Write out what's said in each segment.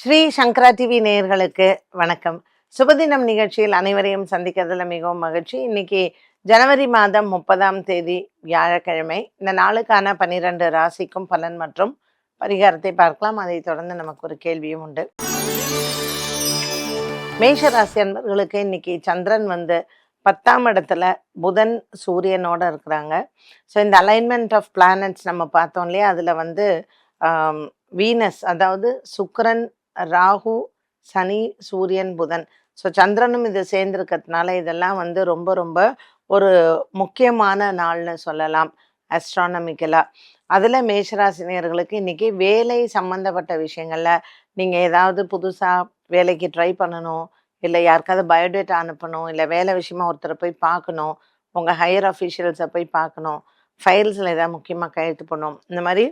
ஸ்ரீ சங்கரா TV நேயர்களுக்கு வணக்கம். சுபதினம் நிகழ்ச்சியில் அனைவரையும் சந்திக்கிறதுல மிகவும் மகிழ்ச்சி. இன்னைக்கு ஜனவரி மாதம் முப்பதாம் தேதி வியாழக்கிழமை. இந்த நாளுக்கான பன்னிரண்டு ராசிக்கும் பலன் மற்றும் பரிகாரத்தை பார்க்கலாம். அதைத் தொடர்ந்து நமக்கு ஒரு கேள்வியும் உண்டு. மேஷ ராசி அன்பர்களுக்கு இன்னைக்கு சந்திரன் வந்து பத்தாம் இடத்துல புதன் சூரியனோட இருக்கிறாங்க. ஸோ இந்த அலைன்மெண்ட் ஆஃப் பிளானட்ஸ் நம்ம பார்த்தோம் இல்லையா? அதில் வந்து வீனஸ் அதாவது சுக்கரன் ராகு சனி சூரியன் புதன். ஸோ சந்திரனும் இது சேர்ந்திருக்கிறதுனால இதெல்லாம் வந்து ரொம்ப ரொம்ப ஒரு முக்கியமான நாள்னு சொல்லலாம் அஸ்ட்ரானமிக்கலாக அதில் மேஷராசினியர்களுக்கு இன்றைக்கி வேலை சம்மந்தப்பட்ட விஷயங்களில் நீங்கள் ஏதாவது புதுசாக வேலைக்கு ட்ரை பண்ணணும் இல்லை யாருக்காவது பயோடேட்டா அனுப்பணும் இல்லை வேலை விஷயமா ஒருத்தரை போய் பார்க்கணும் உங்கள் ஹையர் அஃபீஷியல்ஸை போய் பார்க்கணும் ஃபைல்ஸில் ஏதாவது முக்கியமாக கையெழுத்து பண்ணணும் இந்த மாதிரி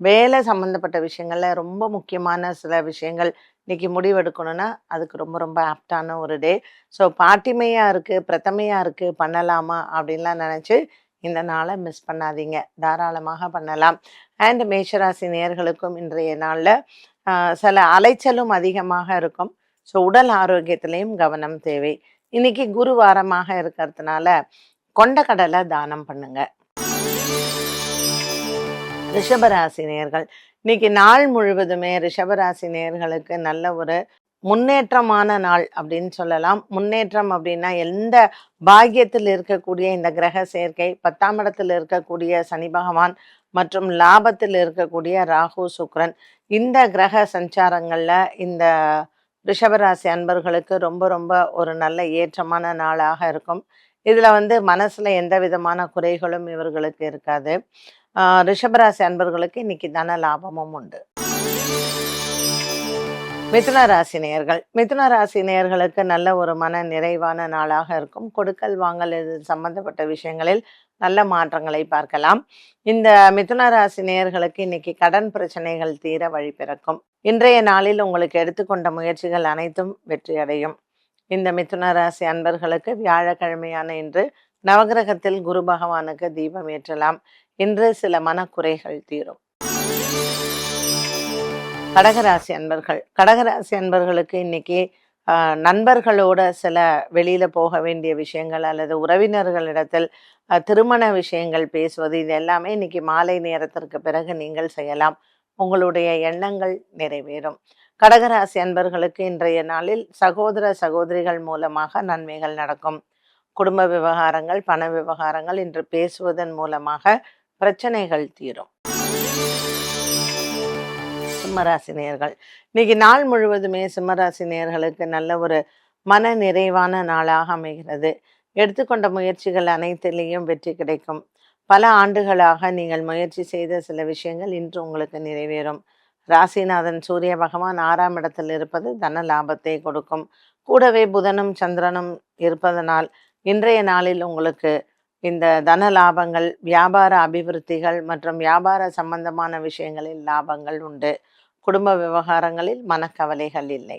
வேலை சம்மந்தப்பட்ட விஷயங்களில் ரொம்ப முக்கியமான சில விஷயங்கள் இன்னைக்கு முடிவெடுக்கணும்னா அதுக்கு ரொம்ப ரொம்ப ஆப்டான ஒரு டே. ஸோ பாட்டிமையாக இருக்குது பிரதமையாக இருக்குது பண்ணலாமா அப்படின்லாம் நினச்சி இந்த நாளை மிஸ் பண்ணாதீங்க. தாராளமாக பண்ணலாம். அண்ட் மேஷராசி நேர்களுக்கும் இன்றைய நாளில் சில அலைச்சலும் அதிகமாக இருக்கும். ஸோ உடல் ஆரோக்கியத்திலையும் கவனம் தேவை. இன்னைக்கு குரு வாரமாக இருக்கிறதுனால கொண்டக்கடலை தானம் பண்ணுங்கள் ரிஷபராசி நேர்கள். இன்னைக்கு நாள் முழுவதுமே ரிஷபராசி நேர்களுக்கு நல்ல ஒரு முன்னேற்றமான நாள் அப்படின்னு சொல்லலாம். முன்னேற்றம் அப்படின்னா எந்த பாக்கியத்தில் இருக்கக்கூடிய இந்த கிரக சேர்க்கை பத்தாம் இடத்தில் இருக்கக்கூடிய சனி பகவான் மற்றும் லாபத்தில் இருக்கக்கூடிய ராகு சுக்ரன். இந்த கிரக சஞ்சாரங்களில் இந்த ரிஷபராசி அன்பர்களுக்கு ரொம்ப ரொம்ப ஒரு நல்ல ஏற்றமான நாளாக இருக்கும். இதில் வந்து மனசில் எந்த விதமான குறைகளும் இவர்களுக்கு இருக்காது. ரிஷபராசி அன்பர்களுக்கு இன்னைக்கு தன லாபமும் உண்டு. மிதுன ராசி நேயர்கள். மிதுன ராசி நேயர்களுக்கு நல்ல ஒரு மன நிறைவான நாளாக இருக்கும். கொடுக்கல் வாங்கல் இது சம்பந்தப்பட்ட விஷயங்களில் நல்ல மாற்றங்களை பார்க்கலாம். இந்த மிதுன ராசி நேயர்களுக்கு இன்னைக்கு கடன் பிரச்சனைகள் தீர வழி பிறக்கும். இன்றைய நாளில் உங்களுக்கு எடுத்துக்கொண்ட முயற்சிகள் அனைத்தும் வெற்றி அடையும் இந்த மிதுன ராசி அன்பர்களுக்கு வியாழக்கிழமையான இன்று நவகிரகத்தில் குரு பகவானுக்கு தீபம் ஏற்றலாம். இன்று சில மனக்குறைகள் தீரும். கடகராசி அன்பர்கள். கடகராசி அன்பர்களுக்கு இன்னைக்கு நண்பர்களோட சில வெளியில போக வேண்டிய விஷயங்கள் அல்லது உறவினர்களிடத்தில் திருமண விஷயங்கள் பேசுவது இது எல்லாமே இன்னைக்கு மாலை நேரத்திற்கு பிறகு நீங்கள் செய்யலாம். உங்களுடைய எண்ணங்கள் நிறைவேறும். கடகராசி அன்பர்களுக்கு இன்றைய நாளில் சகோதர சகோதரிகள் மூலமாக நன்மைகள் நடக்கும். குடும்ப விவகாரங்கள் பண விவகாரங்கள் இன்று பேசுவதன் மூலமாக பிரச்சனைகள் தீரும். சிம்மராசி நேயர்கள் இன்னைக்கு நாள் முழுவதுமே சிம்மராசினியர்களுக்கு நல்ல ஒரு மன நிறைவான நாளாக அமைகிறது. எடுத்துக்கொண்ட முயற்சிகள் அனைத்திலையும் வெற்றி கிடைக்கும். பல ஆண்டுகளாக நீங்கள் முயற்சி செய்த சில விஷயங்கள் இன்று உங்களுக்கு நிறைவேறும். ராசிநாதன் சூரிய பகவான் ஆறாம் இடத்தில் இருப்பது தன லாபத்தை கொடுக்கும். கூடவே புதனும் சந்திரனும் இருப்பதனால் இன்றைய நாளில் உங்களுக்கு இந்த தன லாபங்கள் வியாபார அபிவிருத்திகள் மற்றும் வியாபார சம்பந்தமான விஷயங்களில் லாபங்கள் உண்டு. குடும்ப விவகாரங்களில் மனக்கவலைகள் இல்லை.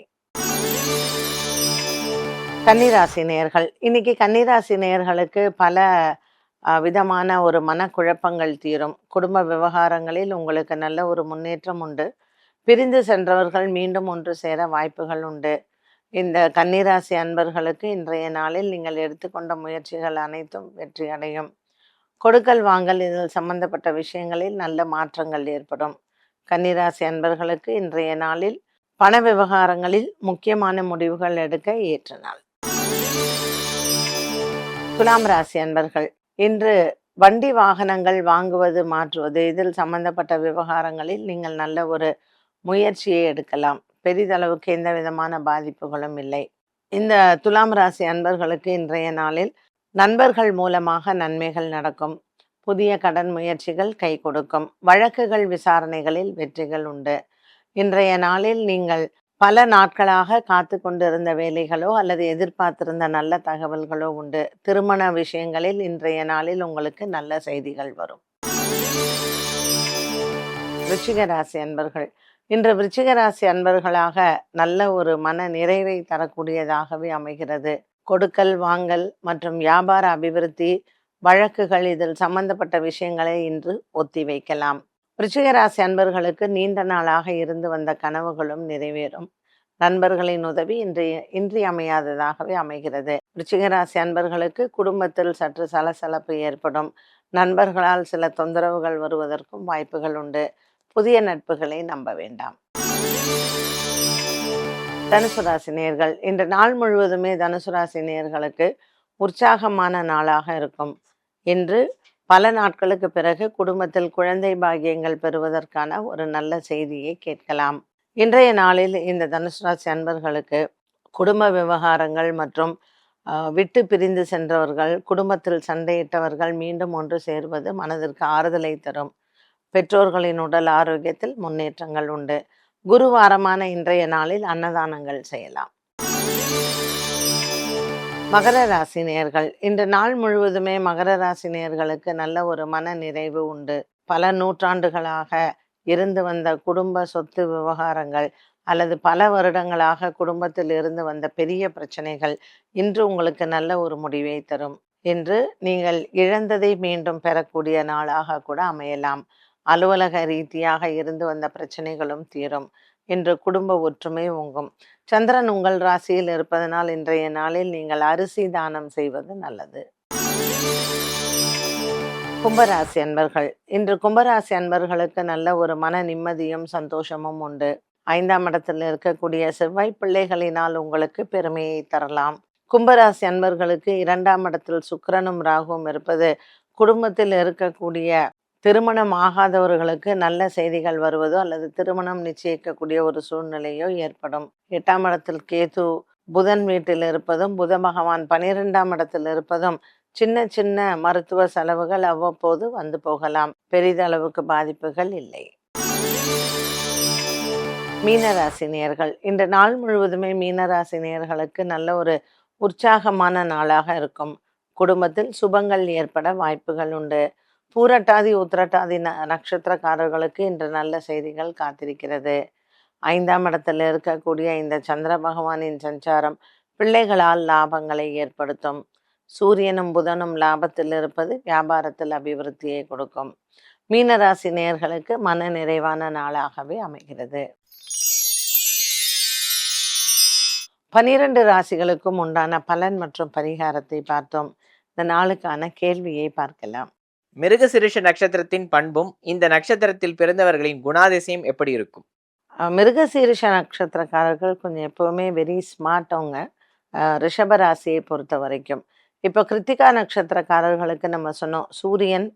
கன்னிராசி நேர்கள். இன்னைக்கு கன்னிராசி நேயர்களுக்கு பல விதமான ஒரு மனக்குழப்பங்கள் தீரும். குடும்ப விவகாரங்களில் உங்களுக்கு நல்ல ஒரு முன்னேற்றம் உண்டு. பிரிந்து சென்றவர்கள் மீண்டும் ஒன்று சேர வாய்ப்புகள் உண்டு. இந்த கன்னிராசி அன்பர்களுக்கு இன்றைய நாளில் நீங்கள் எடுத்துக்கொண்ட முயற்சிகள் அனைத்தும் வெற்றி அடையும். கொடுக்கல் வாங்கல் இதில் சம்பந்தப்பட்ட விஷயங்களில் நல்ல மாற்றங்கள் ஏற்படும். கன்னிராசி அன்பர்களுக்கு இன்றைய நாளில் பண விவகாரங்களில் முக்கியமான முடிவுகள் எடுக்க ஏற்ற நாள். துலாம் ராசி அன்பர்கள் இன்று வண்டி வாகனங்கள் வாங்குவது மாற்றுவது இதில் சம்பந்தப்பட்ட விவகாரங்களில் நீங்கள் நல்ல ஒரு முயற்சியை எடுக்கலாம். பெரிதளவுக்கு எந்த விதமான பாதிப்புகளும் இல்லை. இந்த துலாம் ராசி அன்பர்களுக்கு இன்றைய நாளில் நண்பர்கள் மூலமாக நன்மைகள் நடக்கும். புதிய கடன் முயற்சிகள் கை கொடுக்கும். வழக்குகள் விசாரணைகளில் வெற்றிகள் உண்டு. இன்றைய நாளில் நீங்கள் பல நாட்களாக காத்து கொண்டிருந்த வேலைகளோ அல்லது எதிர்பார்த்திருந்த நல்ல தகவல்களோ உண்டு. திருமண விஷயங்களில் இன்றைய நாளில் உங்களுக்கு நல்ல செய்திகள் வரும். விருச்சிக ராசி அன்பர்கள் இன்று விருச்சிகராசி அன்பர்களாக நல்ல ஒரு மன நிறைவை தரக்கூடியதாகவே அமைகிறது. கொடுக்கல் வாங்கல் மற்றும் வியாபார அபிவிருத்தி வழக்குகள் இதில் சம்பந்தப்பட்ட விஷயங்களை இன்று ஒத்தி வைக்கலாம். விருச்சிக அன்பர்களுக்கு நீண்ட நாளாக இருந்து வந்த கனவுகளும் நிறைவேறும். நண்பர்களின் உதவி இன்றைய இன்றியமையாததாகவே அமைகிறது. ரிச்சிகராசி அன்பர்களுக்கு குடும்பத்தில் சற்று சலசலப்பு ஏற்படும். நண்பர்களால் சில தொந்தரவுகள் வருவதற்கும் வாய்ப்புகள் உண்டு. புதிய நட்புகளை நம்ப வேண்டாம். தனுசு ராசி நேர்கள். இன்று நாள் முழுவதுமே தனுசு ராசி நேர்களுக்கு உற்சாகமான நாளாக இருக்கும். இன்று பல நாட்களுக்கு பிறகு குடும்பத்தில் குழந்தை பாகியங்கள் பெறுவதற்கான ஒரு நல்ல செய்தியை கேட்கலாம். இன்றைய நாளில் இந்த தனுசு ராசி அன்பர்களுக்கு குடும்ப விவகாரங்கள் மற்றும் விட்டு பிரிந்து சென்றவர்கள் குடும்பத்தில் சண்டையிட்டவர்கள் மீண்டும் ஒன்று சேர்வது மனதிற்கு ஆறுதலை தரும். பெற்றோர்களின் உடல் ஆரோக்கியத்தில் முன்னேற்றங்கள் உண்டு. குருவாரமான இன்றைய நாளில் அன்னதானங்கள் செய்யலாம். மகர ராசி நேர்கள். இன்று நாள் முழுவதுமே மகர ராசி நேர்களுக்கு நல்ல ஒரு மன நிறைவு உண்டு. பல நூற்றாண்டுகளாக இருந்து வந்த குடும்ப சொத்து விவகாரங்கள் அல்லது பல வருடங்களாக குடும்பத்தில் இருந்து வந்த பெரிய பிரச்சனைகள் இன்று உங்களுக்கு நல்ல ஒரு முடிவை தரும். இன்று நீங்கள் இழந்ததை மீண்டும் பெறக்கூடிய நாளாக கூட அமையலாம். அலுவலக ரீதியாக இருந்து வந்த பிரச்சனைகளும் தீரும். இன்று குடும்ப ஒற்றுமை உங்கும் சந்திரன் உங்கள் ராசியில் இருப்பதனால் இன்றைய நாளில் நீங்கள் அரிசி தானம் செய்வது நல்லது. கும்பராசி அன்பர்கள் இன்று கும்பராசி அன்பர்களுக்கு நல்ல ஒரு மன நிம்மதியும் சந்தோஷமும் உண்டு. ஐந்தாம் இடத்தில் இருக்கக்கூடிய செவ்வாய் பிள்ளைகளினால் உங்களுக்கு பெருமையை தரலாம். கும்பராசி அன்பர்களுக்கு இரண்டாம் இடத்தில் சுக்கிரனும் ராகுவும் இருப்பது குடும்பத்தில் இருக்கக்கூடிய திருமணம் ஆகாதவர்களுக்கு நல்ல செய்திகள் வருவதோ அல்லது திருமணம் நிச்சயிக்கக்கூடிய ஒரு சூழ்நிலையோ ஏற்படும். எட்டாம் இடத்தில் கேது புதன் வீட்டில் இருப்பதும் புத பகவான் பனிரெண்டாம் இடத்தில் இருப்பதும் சின்ன சின்ன மருத்துவ செலவுகள் அவ்வப்போது வந்து போகலாம். பெரிதளவுக்கு பாதிப்புகள் இல்லை. மீனராசினியர்கள். இந்த நாள் முழுவதுமே மீனராசினியர்களுக்கு நல்ல ஒரு உற்சாகமான நாளாக இருக்கும். குடும்பத்தில் சுபங்கள் ஏற்பட வாய்ப்புகள் உண்டு. பூரட்டாதி உத்திரட்டாதி ந நட்சத்திரக்காரர்களுக்கு இன்று நல்ல செய்திகள் காத்திருக்கிறது. ஐந்தாம் இடத்தில் இருக்கக்கூடிய இந்த சந்திர பகவானின் சஞ்சாரம் பிள்ளைகளால் லாபங்களை ஏற்படுத்தும். சூரியனும் புதனும் லாபத்தில் இருப்பது வியாபாரத்தில் அபிவிருத்தியை கொடுக்கும். மீனராசி நேயர்களுக்கு மன நிறைவான நாளாகவே அமைகிறது. பனிரெண்டு ராசிகளுக்கும் உண்டான பலன் மற்றும் பரிகாரத்தை பார்த்தோம். இந்த நாளுக்கான கேள்வியை பார்க்கலாம். மிருகசிருஷ நட்சத்திரத்தின் பண்பும் இந்த நட்சத்திரத்தில் பிறந்தவர்களின் குணாதிசயம் எப்படி இருக்கும்? அஹ் மிருகசீரிஷ நட்சத்திரக்காரர்கள் கொஞ்சம் எப்பவுமே வெரி ஸ்மார்ட் அவங்க. ரிஷப ராசியை பொறுத்த வரைக்கும். இப்போ கிருத்திகா நட்சத்திரக்காரர்களுக்கு நம்ம சொன்னோம் சூரியன்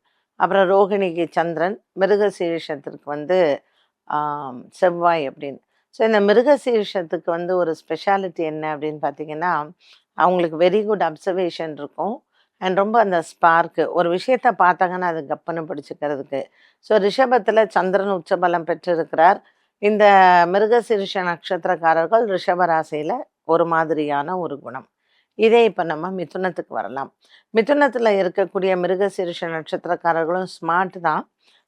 அப்புறம் ரோகிணிக்கு சந்திரன் மிருகசீரிஷத்திற்கு வந்து செவ்வாய் அப்படின்னு. ஸோ இந்த மிருகசீரிஷத்துக்கு வந்து ஒரு ஸ்பெஷாலிட்டி என்ன அப்படின்னு பார்த்தீங்கன்னா அவங்களுக்கு வெரி குட் அப்சர்வேஷன் இருக்கும். அண்ட் ரொம்ப அந்த ஸ்பார்க்கு ஒரு விஷயத்த பார்த்தாங்கன்னா அது கப்பன்னு பிடிச்சிக்கிறதுக்கு. ஸோ ரிஷபத்தில் சந்திரன் உச்சபலம் பெற்றிருக்கிறார். இந்த மிருகசிருஷ நட்சத்திரக்காரர்கள் ரிஷப ராசியில் ஒரு மாதிரியான ஒரு குணம். இதே இப்போ நம்ம மிதுனத்துக்கு வரலாம். மிதுனத்தில் இருக்கக்கூடிய மிருகசிருஷ நட்சத்திரக்காரர்களும் ஸ்மார்ட் தான்.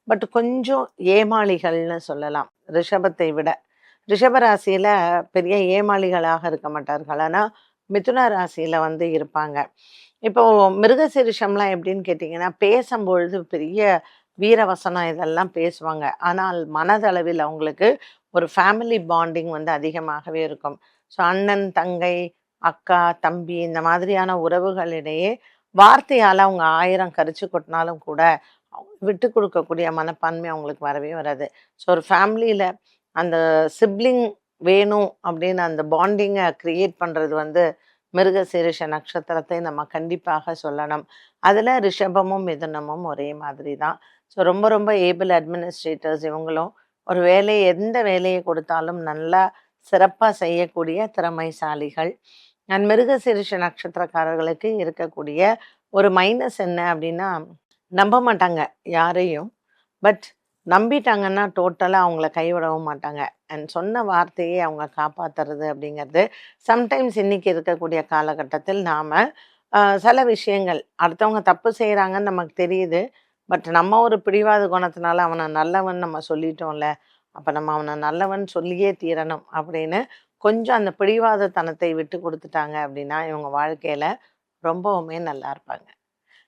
பட் கொஞ்சம் ஏமாளிகள்னு சொல்லலாம். ரிஷபத்தை விட. ரிஷபராசியில் பெரிய ஏமாளிகளாக இருக்க மாட்டார்கள். ஆனால் மிதுன ராசியில் வந்து இருப்பாங்க. இப்போ மிருகசீரிஷம்லாம் எப்படின்னு கேட்டிங்கன்னா பேசும்பொழுது பெரிய வீரவசனம் இதெல்லாம் பேசுவாங்க. ஆனால் மனதளவில் அவங்களுக்கு ஒரு ஃபேமிலி பாண்டிங் வந்து அதிகமாகவே இருக்கும். ஸோ அண்ணன் தங்கை அக்கா தம்பி இந்த மாதிரியான உறவுகளிடையே வார்த்தையால் அவங்க ஆயிரம் கரிச்சு கொட்டினாலும் கூட அவங்க விட்டு கொடுக்கக்கூடிய மனப்பான்மை அவங்களுக்கு வரவே வராது. ஸோ ஒரு ஃபேமிலியில் அந்த சிப்ளிங் வேணும் அப்படின்னு அந்த பாண்டிங்கை க்ரியேட் பண்ணுறது வந்து மிருகசீரிஷ நட்சத்திரத்தை நம்ம கண்டிப்பாக சொல்லணும். அதில் ரிஷபமும் மிதுனமும் ஒரே மாதிரி தான். ஸோ ரொம்ப ரொம்ப ஏபிள் அட்மினிஸ்ட்ரேட்டர்ஸ் இவங்களும் ஒரு வேலையை எந்த வேலையை கொடுத்தாலும் நல்லா சிறப்பாக செய்யக்கூடிய திறமைசாலிகள். நான் மிருகசீரிஷ நட்சத்திரக்காரர்களுக்கு இருக்கக்கூடிய ஒரு மைனஸ் என்ன அப்படின்னா நம்ப மாட்டாங்க யாரையும். பட் நம்பிட்டாங்கன்னா டோட்டலாக அவங்கள கைவிடவும் மாட்டாங்க. அண்ட் சொன்ன வார்த்தையை அவங்க காப்பாற்றுறது அப்படிங்கிறது சம்டைம்ஸ் இன்னைக்கு இருக்கக்கூடிய காலகட்டத்தில் நாம் சில விஷயங்கள் அடுத்தவங்க தப்பு செய்கிறாங்கன்னு நமக்கு தெரியுது. பட் நம்ம ஒரு பிடிவாத குணத்தினால அவனை நல்லவன் நம்ம சொல்லிட்டோம்ல அப்போ நம்ம அவனை நல்லவன் சொல்லியே தீரணும் அப்படின்னு கொஞ்சம் அந்த பிடிவாதத்தனத்தை விட்டு கொடுத்துட்டாங்க அப்படின்னா இவங்க வாழ்க்கையில் ரொம்பவுமே நல்லா இருப்பாங்க.